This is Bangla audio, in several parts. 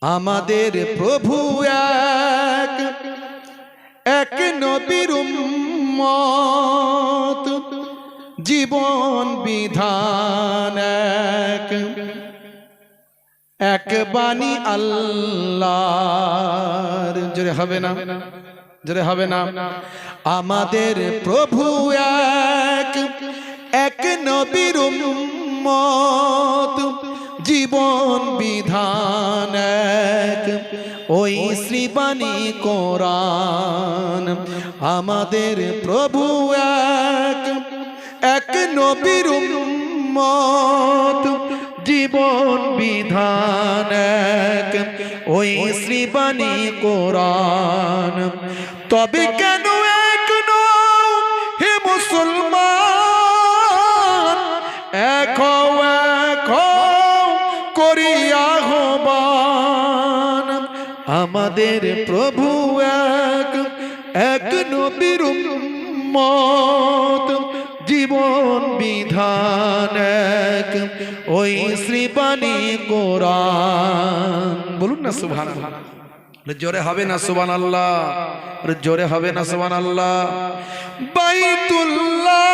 আমাদের প্রভু এক এক নবীর উম্মত, জীবন বিধান এক। এক বাণী আল্লাহর। জোরে হবে না, জোরে হবে না। আমাদের প্রভু এক এক নবীর উম্মত জীবন বিধান ওই শ্রীবাণী কোরআন আমাদের প্রভু এক। এক নবীর উম্মত জীবন বিধান এক। ওই শ্রীবাণী কোরআন তবে কেন এক হে মুসলমান? এক আমাদের প্রভু এক এক নবীর মত জীবন বিধান এক। ওই শ্রীবাণী কোরআন। বলুন না সুভান জোরে হবে না সুবান আল্লাহ জোরে হবে না সুবান আল্লাহ বাইতুল্লাহ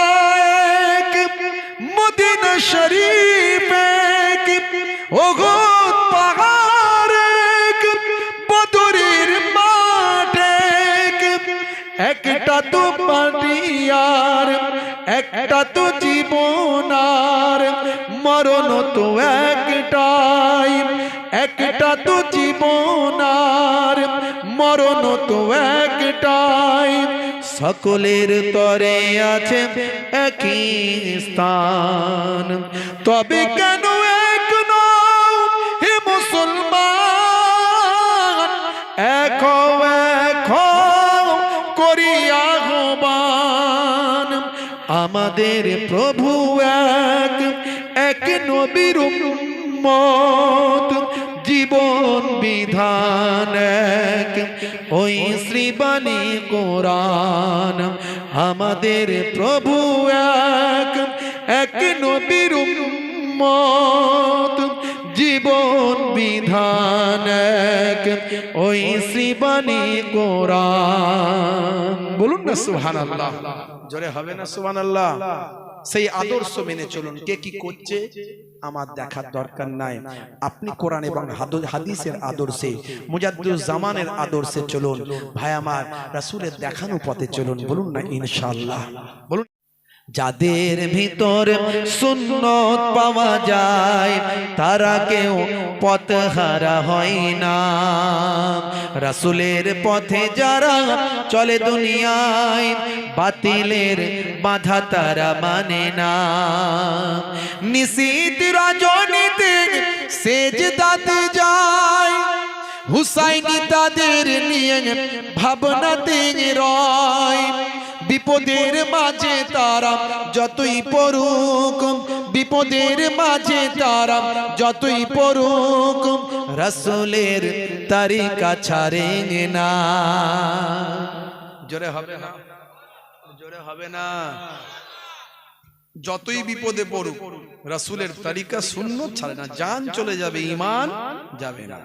মদিনা শরীফ এক, ওগোদ একটা তো পাটিয়ার একটা তো জীবনার, মরণ তো একটাই, একটা তো জীবনার, মরণ তো একটাই। সকলের তরে আছে একই স্থান, তবে কেন আমাদের প্রভু এক এক নবীর মত জীবন বিধান এক। ওই শ্রীবাণী কোরআন আমাদের প্রভু এক এক নবীর মত জীবন বিধান ওই শ্রীবাণী কোরআন। বলুন না সুহান আল্লাহ জোরে হবে না সুহান আল্লাহ সেই আদর্শ মেনে চলুন। কে কি করছে? আমার দেখার দরকার নাই। আপনি কোরআন এবং হাদিসের আদর্শে মুজাদ্দুল জামানের আদর্শে চলুন। ভাই আমার, রাসূলের দেখানো পথে চলুন। বলুন না ইনশাআল্লাহ। বলুন যাদের ভিতর সুন্নত পাওয়া যায়, তারা কেউ পথ হারা হয় না। রাসুলের পথে যারা চলে দুনিয়ায়, বাতিলের বাধা তারা মানে না। নিশীত রজনীতে সেজ দাতে যায়, হুসাইনি তাদের নিয়ে ভাবনাতে রয়। বিপদের মাঝে তারা যতই পড়ুক, বিপদের মাঝে তারা যতই পড়ুক, রসুলের তারিকা ছাড়ে না। জোরে হবে না? জোরে হবে না? যতই বিপদে পড়ুক, রাসূলের তারিকা শূন্য ছাড়ে না। যান চলে যাবে ইমান যাবে না।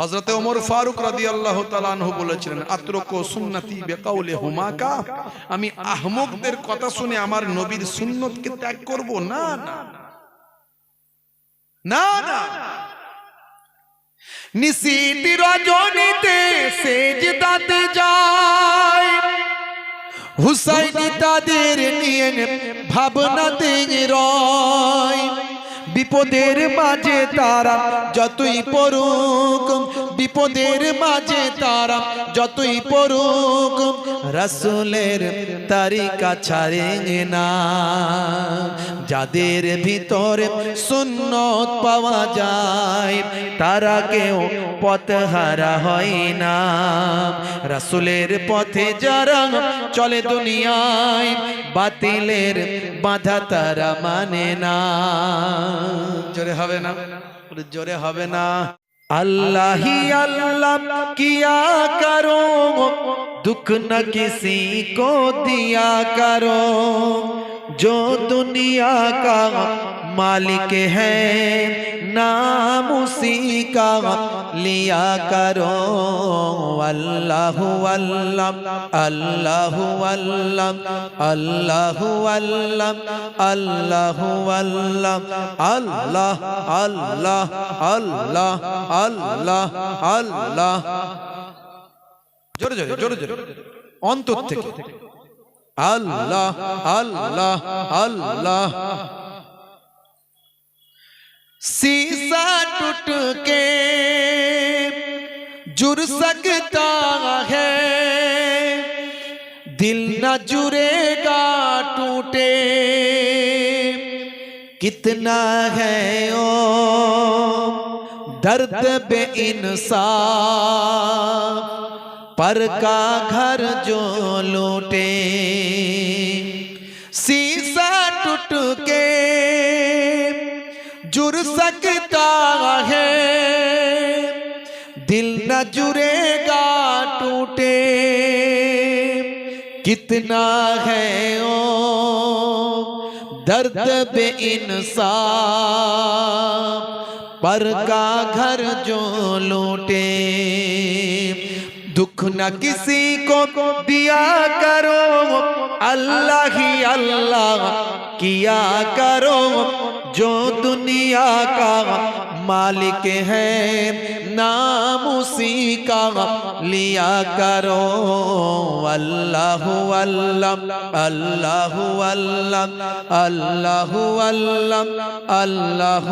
হজরতে ওমর ফারুক রাদিয়াল্লাহু তাআলা আনহু বলেছিলেন, আত্রকো সুন্নতি বিকাউলি হুমাকা? আমি আহমকদের কথা শুনে আমার নবীর সুন্নতকে ত্যাগ করব? না না। না না। নিশীতি রজনীতে সেজদাতে যায়। হুসাইনি তাদের নিয়ে ভাবনাতে রয়। বিপদের মাঝে তারা যতই পড়ুক বিপদের মাঝে তারা যতই পড়ুক, রাসূলের তারিকা ছাড়ে না। যাদের ভিতরে সুন্নত পাওয়া যায়, তারা কেউ পথ হারা হয় না। রাসূলের পথে যারা চলে দুনিয়ায়, বাতিলের বাধা তারা মানে না। জোরে হবে না? জোরে হবে না। اللہ ہی اللہ کیا کرو دکھ نہ کسی کو دیا کرو جو دنیا کا مالک ہے নাম উসিকা লিয়া করো আল্লাহু আল্লাহ আল্লাহু আল্লাহ আল্লাহু আল্লাহ আল্লাহু আল্লাহ আল্লাহ আল্লাহ আল্লাহ আল্লাহ আল্লাহ জোরে জোরে জোরে জোরে অন্তর থেকে আল্লাহ আল্লাহ আল্লাহ سیسا ٹوٹ کے جر سکتا ہے۔ دل نہ جرے گا ٹوٹے۔ کتنا ہے او درد بے انصاف۔ پر کا گھر جو لوٹے۔ سیسا ٹوٹ کے جڑ سکتا ہے۔ دل نہ جڑے گا ٹوٹے۔ کتنا ہے او درد بے انصاف۔ پر کا گھر جو لوٹے۔ دکھ نہ کسی کو دیا کرو۔ اللہ ہی اللہ کیا کرو۔ جو دنیا کا مالک ہے نام اسی کا لیا کرو اللہ اللہ اللہ اللہ اللہ اللہ اللہ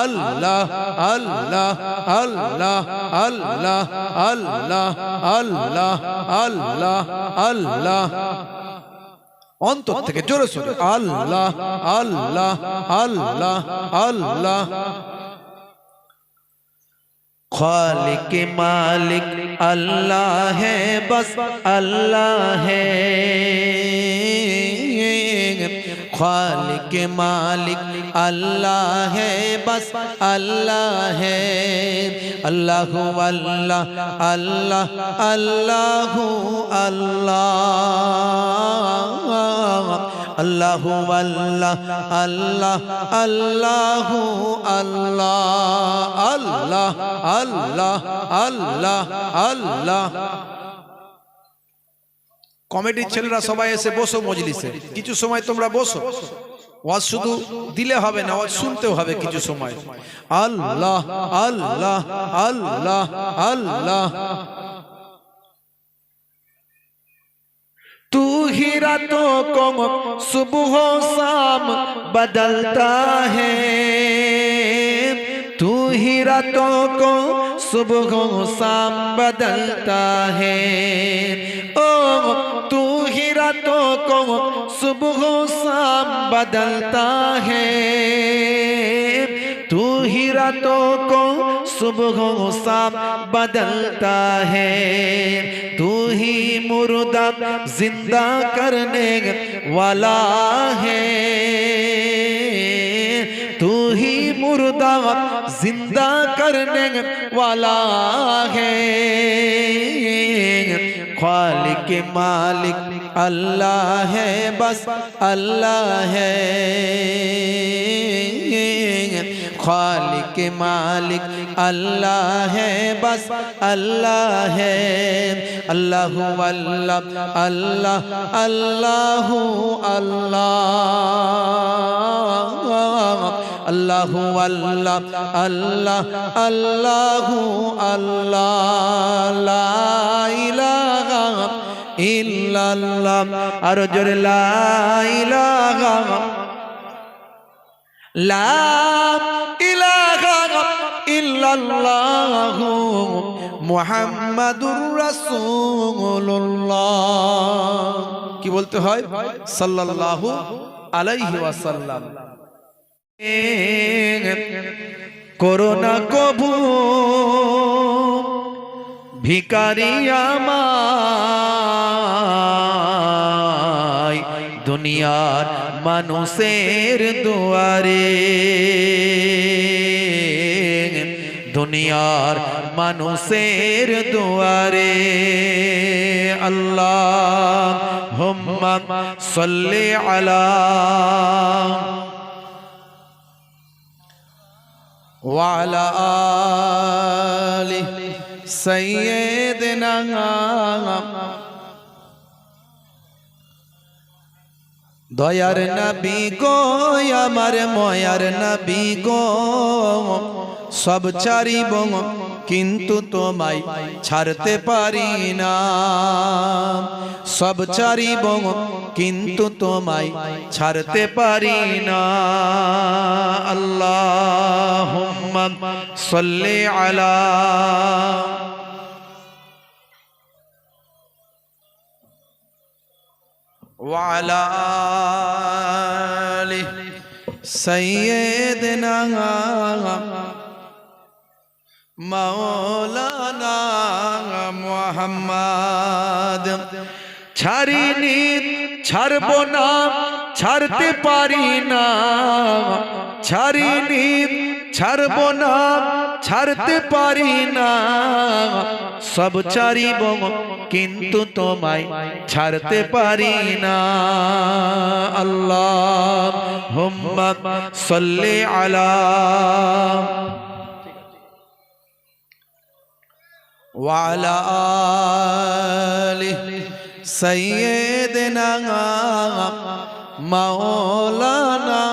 اللہ اللہ اللہ اللہ اللہ اللہ اللہ اللہ اللہ অন্তর থেকে জোরে সোরে अल्लाह अल्लाह अल्लाह अल्लाह खालिक मालिक अल्लाह है बस अल्लाह है खालिक मालिक अल्लाह है बस अल्लाह है अल्लाह अल्लाह अल्लाह अल्लाह अल्लाह अल्लाह अल्लाह अल्लाह अल्लाह अल्लाह अल्लाह अल्लाह अल्लाह কমেডির ছেলেরা সবাই এসে বসো মজলিসে কিছু সময় তোমরা বসো ওয়াজ শুধু দিলে হবে না ওয়াজ শুনতেও হবে কিছু সময় अल्लाह अल्लाह अल्लाह अल्लाह तू ही रातों को सुबह शाम बदलता है तू ही रातों को صبحوں سام بدلتا ہے۔ او، تو ہی راتوں کو صبحوں سام بدلتا ہے۔ تو ہی راتوں کو صبحوں سام بدلتا ہے۔ تو ہی مردہ زندہ کرنے والا ہے۔ मुर्दा जिंदा करने वाला है खालिक मालिक अल्लाह है बस अल्लाह है खालिक मालिक अल्लाह है बस अल्लाह है अल्लाह अल्लाह अल्लाह अल्लाह अल्लाह আল্লাহ আল্লাহ আল্লাহ আল্লাহ আল্লাহ ইল্লাল্লাহ, আর জোরে লা ইলাহা কি বলতে হয়? সাল্লাল্লাহু আলাইহি ওয়াসাল্লাম। করোনা কবু ভিকারি আমায় দুনিয়ার মানুষের দুয়ারে দুনিয়ার মানুষের দুয়ারে আল্লাহ হুম্মা সাল্লি আলা وعلى آل سيدنا দয়ার নবী গো আমার ময়ার নবী গো সব চারিব কিন্তু তোমায় ছাড়তে পারি না সব চারিব কিন্তু তোমায় ছাড়তে পারি না আল্লাহ সল্লে আলা وعلى آله سيدنا مولانا محمد ছাড়িনি ছাড়বো না ছাড়তে পারি না ছাড়িনি ছাড়বো না ছাড়তে পারি না সব ছাড়িব কিন্তু তোমায় ছাড়তে পারি না আল্লাহ হুম্মা সল্লি আলা وعلى آله سيدنا مولانا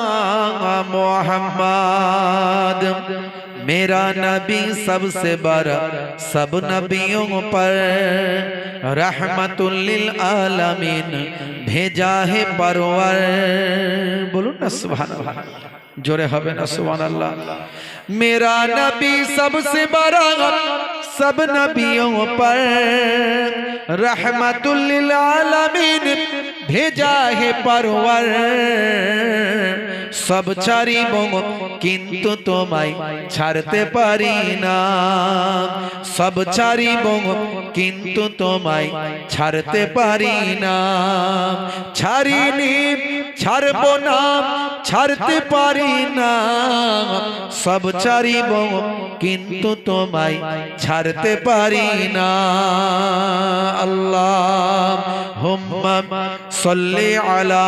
محمد میرا نبی سب سے بڑا सब नबियों पर रहमतुल्लिल आलमीन भेजा है परवर बोलो ना सुभान अल्लाह जोरे হবে না সুবহান আল্লাহ मेरा नबी सबसे बड़ा सब नबियों पर रहमतुल्लिल आलमीन भेजा है परवर সব ছাড়িব কিন্তু তোমায় ছাড়তে পারি না সব ছাড়িব কিন্তু তোমায় ছাড়তে পারি না। ছাড়িনি, ছাড়ব না, ছাড়তে পারি না। সব ছাড়িব কিন্তু তোমায় ছাড়তে পারি না। আল্লাহ হুম্মা সল্লি আলা